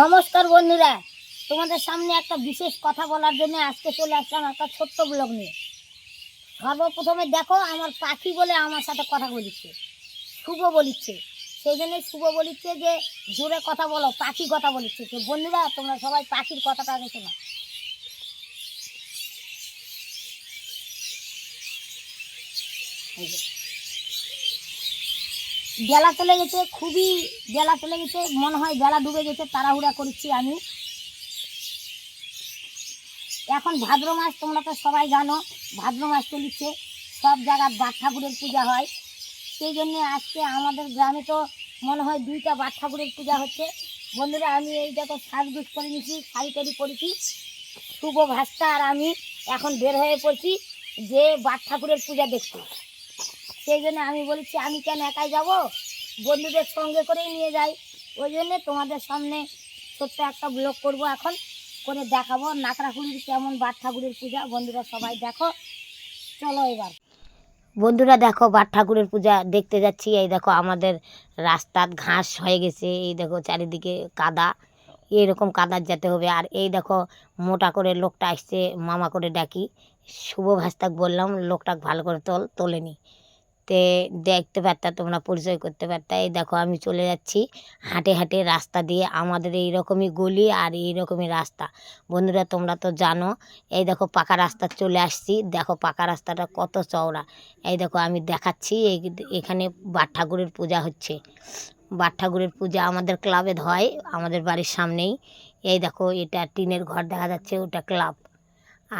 নমস্কার বন্ধুরা, তোমাদের সামনে একটা বিশেষ কথা বলার জন্য আজকে চলে আসলাম একটা ছোট্ট ব্লগ নিয়ে। সর্বপ্রথমে দেখো, আমার পাখি বলে আমার সাথে কথা বলিচ্ছে শুভ বলিচ্ছে সেই জন্য শুভ বলিচ্ছে যে, জোরে কথা বলো, পাখি কথা বলিচ্ছে তো বন্ধুরা, তোমরা সবাই পাখির কথাটা আগে শোনো। বেলা চলে গেছে, খুবই বেলা চলে গেছে, মনে হয় বেলা ডুবে গেছে, তাড়াহুড়া করছি আমি। এখন ভাদ্র মাস, তোমরা তো সবাই জানো, ভাদ্র মাস চলিচ্ছে সব জায়গার বাট ঠাকুরের পূজা হয়। সেই জন্য আজকে আমাদের গ্রামে তো মনে হয় দুইটা বাট ঠাকুরের পূজা হচ্ছে। বন্ধুরা, আমি এই দেখো সাজগুজ করে নিয়েছি, শাড়ি টাড়ি পরেছি, শুভ ভাস্তা আর আমি এখন বের হয়ে পড়ছি, যে বাট ঠাকুরের পূজা দেখতে। সেই জন্য আমি বলছি, আমি কেন একাই যাব? বন্ধুদের সঙ্গে করেই নিয়ে যাই। ওই জন্যে তোমাদের সামনে ছোট্ট একটা ব্লগ করব এখন। করে দেখাবো নাকড়াকুড়ির কেমন বাট ঠাকুরের পূজা। বন্ধুরা সবাই দেখো। চলো এবার। বন্ধুরা দেখো বাট ঠাকুরের পূজা দেখতে যাচ্ছি। এই দেখো, আমাদের রাস্তার ঘাস হয়ে গেছে। এই দেখো, চারিদিকে কাদা। এইরকম কাদার যেতে হবে। আর এই দেখো, মোটা করে লোকটা আসছে, মামা করে ডাকি। শুভ ভাস্তাক বললাম লোকটা ভালো করে তোল তোলেনি তে দেখতে পারতা, তোমরা পরিচয় করতে পারতা। এই দেখো, আমি চলে যাচ্ছি হাঁটে হাঁটে রাস্তা দিয়ে। আমাদের এই রকমই গলি আর এই রকমই রাস্তা। বন্ধুরা, তোমরা তো জানো, এই দেখো পাকা রাস্তা চলে আসছি। দেখো পাকা রাস্তাটা কত চওড়া। এই দেখো, আমি দেখাচ্ছি, এই- এখানে বাট ঠাকুরের পূজা হচ্ছে। বাট ঠাকুরের পূজা আমাদের ক্লাবে হয়, আমাদের বাড়ির সামনেই। এই দেখো, এটা টিনের ঘর দেখা যাচ্ছে, ওটা ক্লাব।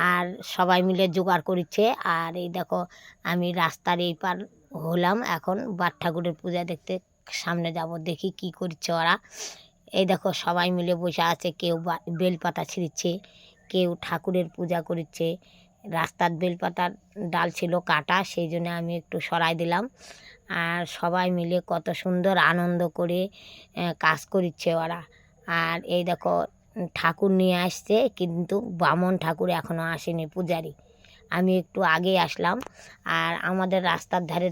আর সবাই মিলে জোগাড় করেছে। আর এই দেখো, আমি রাস্তার এই পার হলাম। এখন বাট ঠাকুরের পূজা দেখতে সামনে যাব, দেখি কি করছে ওরা। এই দেখো, সবাই মিলে বসে আছে। কেউ বেলপাতা ছিঁড়ছে, কেউ ঠাকুরের পূজা করছে। রাস্তার বেলপাতার ডাল ছিল কাটা, সেই জন্য আমি একটু সরাই দিলাম। আর সবাই মিলে কত সুন্দর আনন্দ করে কাজ করছে ওরা। আর এই দেখো ঠাকুর নিয়ে আসছে, কিন্তু বামন ঠাকুর এখনও আসেনি, পূজারি। আমি একটু আগে আসলাম, আর আমাদের রাস্তার ধারে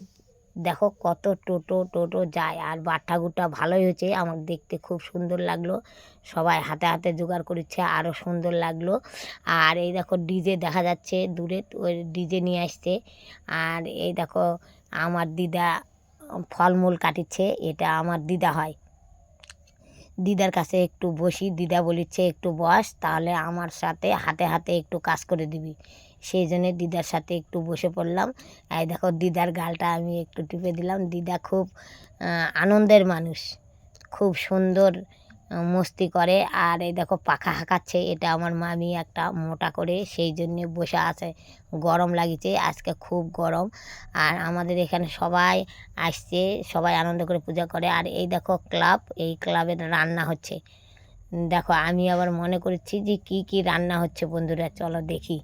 দেখো কত টোটো টোটো যায়, আর বাট ঠাকুরটা ভালোই হয়েছে, আমার দেখতে খুব সুন্দর লাগল। সবাই হাতে হাতে জোগাড় করেছে আরও সুন্দর লাগল। আর এই দেখো ডিজে দেখা যাচ্ছে দূরে, ওই ডিজে নিয়ে আসছে। আর এই দেখো আমার দিদা ফলমূল কাটিচ্ছে, এটা আমার দিদা হয়। দিদার কাছে একটু বসি, দিদা বলিচ্ছে একটু বস, তাহলে আমার সাথে হাতে হাতে একটু কাজ করে দিবি। সেই জন্য দিদার সাথে একটু বসে পড়লাম। এই দেখো, দিদার গালটা আমি একটু টিপে দিলাম। দিদা খুব আনন্দের মানুষ, খুব সুন্দর মস্তি করে। আর এই দেখো পাখা হাঁকাচ্ছে। এটা আমার মামি একটা মোটা করে, সেই জন্যে বসে আছে। গরম লাগিছে, আজকে খুব গরম। আর আমাদের এখানে সবাই আসছে, সবাই আনন্দ করে পূজা করে। আর এই দেখো ক্লাব, এই ক্লাবের রান্না হচ্ছে। দেখো, আমি আবার মনে করছি যে কি কি রান্না হচ্ছে বন্ধুরা, চলো দেখি।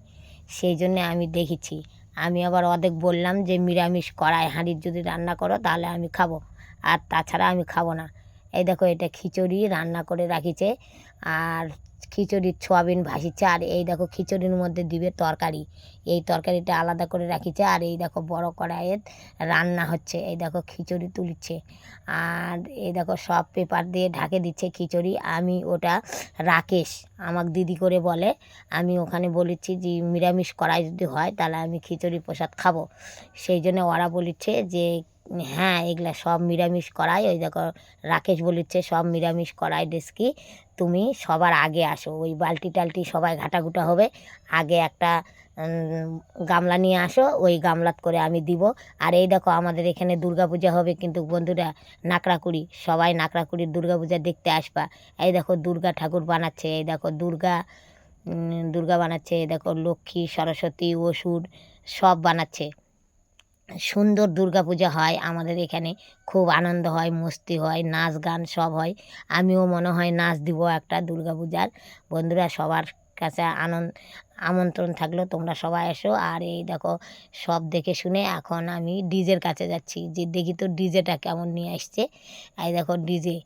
সেই জন্যে আমি দেখেছি। আমি আবার অর্ধেক বললাম যে নিরামিষ কড়াই হাঁড়ির যদি রান্না করো, তাহলে আমি খাব। আর তাছাড়া আমি খাব না। এই দেখো, এটা খিচুড়ি রান্না করে রাখিছে। আর খিচুড়ির সোয়াবিন ভাসিচ্ছে আর এই দেখো খিচুড়ির মধ্যে দিবে তরকারি। এই তরকারিটা আলাদা করে রাখিছে, আর এই দেখো বড় কড়াইয়ের রান্না হচ্ছে। এই দেখো খিচুড়ি তুলছে, আর এই দেখো সব পেপার দিয়ে ঢাকে দিচ্ছে খিচুড়ি। আমি ওটা রাকেশ, আমাকে দিদি করে বলে, আমি ওখানে বলেছি যে, নিরামিষ কড়াই যদি হয়, তাহলে আমি খিচুড়ি প্রসাদ খাব। সেই জন্য ওরা বলেছে যে হ্যাঁ এগুলা সব নিরামিষ কড়াই ওই দেখো, রাকেশ বলেছে সব নিরামিষ কড়াই ডেস্কি। তুমি সবার আগে আসো। ওই বালতি টালতি সবাই ঘাটাঘুটা হবে। আগে একটা গামলা নিয়ে আসো। ওই গামলাত করে আমি দিব। আর এই দেখো, আমাদের এখানে দুর্গাপূজা হবে কিন্তু বন্ধুরা, নাকড়াকুড়ি। সবাই নাকড়াকুড়ির দুর্গাপূজা দেখতে আসবা। এই দেখো, দুর্গা ঠাকুর বানাচ্ছে। এই দেখো, দুর্গা দুর্গা বানাচ্ছে। এই দেখো, লক্ষ্মী, সরস্বতী, অসুর সব বানাচ্ছে। সুন্দর দুর্গাপূজা হয়, আমাদের এখানে খুব আনন্দ হয়, মস্তি হয়, নাচ গান সব হয়। আমিও মনে হয় নাচ দিব একটা দুর্গাপূজার। বন্ধুরা, সবার কাছে আনন্দ আমন্ত্রণ থাকল, তোমরা সবাই এসো। আর এই দেখো, সব দেখে শুনে এখন আমি ডিজের কাছে যাচ্ছি। যে দেখি তো ডিজেটা কেমন নিয়ে আসছে। এই দেখো ডিজে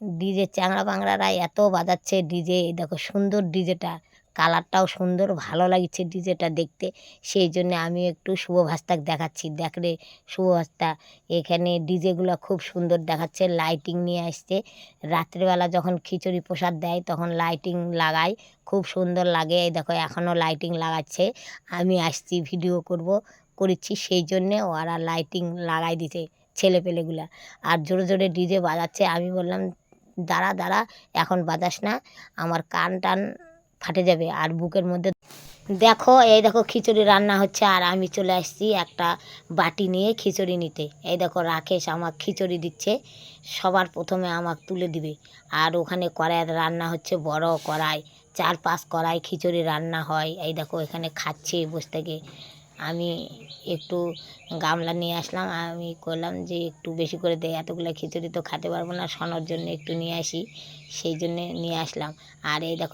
ডিজে চ্যাংড়া বাংড়ারা এত বাজাচ্ছে ডিজে, এই দেখো সুন্দর ডিজেটা। কালারটাও সুন্দর, ভালো লাগছে ডিজেটা দেখতে। সেই জন্য আমি একটু শুভভাস্তাক দেখাচ্ছি। দেখ রে শুভভাস্তা এখানে ডিজেগুলো খুব সুন্দর দেখাচ্ছে, লাইটিং নিয়ে আসছে। রাত্রিবেলা যখন খিচুড়ি প্রসাদ দেয়, তখন লাইটিং লাগায় খুব সুন্দর লাগে। এই দেখো, এখনও লাইটিং লাগাচ্ছে। আমি আসছি, ভিডিও করব, করেছি। সেই জন্যে ওরা লাইটিং লাগাই দিছে ছেলেপেলেগুলা। আর জোরে জোরে ডিজে বাজাচ্ছে। আমি বললাম, দাঁড়া দাঁড়া, এখন বাজাস না। আমার কান টান ফাটে যাবে আর বুকের মধ্যে দেখো, এই দেখো খিচুড়ি রান্না হচ্ছে আর আমি চলে আসছি একটা বাটি নিয়ে খিচুড়ি নিতে। এই দেখো রাকেশ আমার খিচুড়ি দিচ্ছে, সবার প্রথমে আমাকে তুলে দিবে। আর ওখানে কড়াইয়ের রান্না হচ্ছে বড় কড়াই চার পাঁচ কড়াই খিচুড়ি রান্না হয়। এই দেখো এখানে খাচ্ছে বসে থেকে। আমি একটু গামলা নিয়ে আসলাম, আমি করলাম যে একটু বেশি করে দেয় এতগুলো খিচুড়ি তো খেতে পারব না শোনার জন্য একটু নিয়ে আসি, সেই জন্যে নিয়ে আসলাম। আর এই দেখো